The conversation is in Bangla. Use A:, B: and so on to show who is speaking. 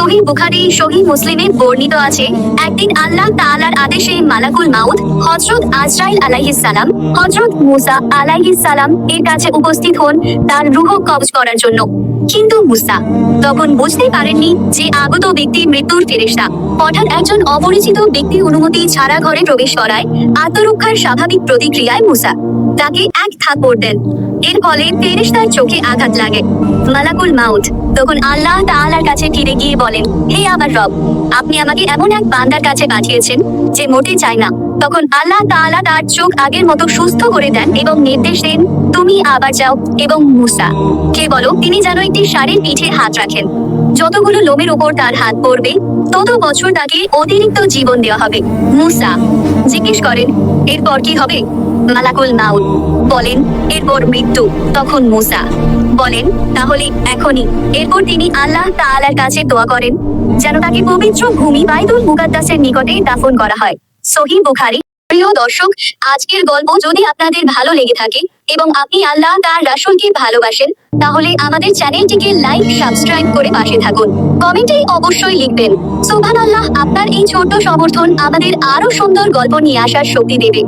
A: সহি বুখারি সহি মুসলিমে বর্ণিত আছে। একদিন আল্লাহ তাআলার আদেশে মালাকুল মাউত হযরত আজরাইল আলাইহিস সালাম, হযরত মুসা আলাইহিস সালাম এর কাছে উপস্থিত হন তার রূহ কবজ করার জন্য। কিন্তু মুসা তখন বুঝতে পারেননি যে আগত ব্যক্তি মৃত্যুর ফেরেশতা। হঠাৎ একজন অপরিচিত ব্যক্তি অনুমতি ছাড়া ঘরে প্রবেশ করায় আত্মরক্ষার স্বাভাবিক প্রতিক্রিয়ায় মুসা তাকে এক থাপ্পড় দেন। এর ফলে ফেরেশতার চোখে আঘাত লাগে। মালাকুল মাউত তখন আল্লাহ তাআলার কাছে ফিরে গিয়ে বলেন, হে আমার রব, আপনি আমাকে এমন এক বান্দার কাছে পাঠিয়েছেন যে মোটে চায় না। তখন আল্লাহ তাআলা তার চোখ আগের মতো সুস্থ করে দেন এবং নির্দেশ দেন, তুমি আবার যাও এবং মুসা। কে বলো, তিনি যেন একটি শাড়ির পিঠে হাত রাখেন। যতগুলো লোমের উপর তার হাত পড়বে, তত বছর তাকে অতিরিক্ত জীবন দেওয়া হবে। মুসা জিজ্ঞেস করেন, এরপর কি হবে? মালাকুল মাউল বলেন, এরপর মৃত্যু, তখন মুসা। বলেন, তাহলে এখনই। এরপর তিনি আল্লাহ তাআলার কাছে দোয়া করেন, যেন তাকে পবিত্র ভূমি বাইদুল মুকাদ্দাসের নিকটে দাফন করা হয়। সহি বুখারি। প্রিয় দর্শক, আজকের গল্প যদি আপনাদের ভালো লেগে থাকে এবং আপনি আল্লাহ তার রাসুলকে ভালোবাসেন, তাহলে আমাদের চ্যানেলটিকে লাইক, সাবস্ক্রাইব করে পাশে থাকুন। কমেন্টে অবশ্যই লিখবেন, সুবহানাল্লাহ আপনার এই ছোট্ট সমর্থন আমাদের আরও সুন্দর গল্প নিয়ে আসার শক্তি দেবে।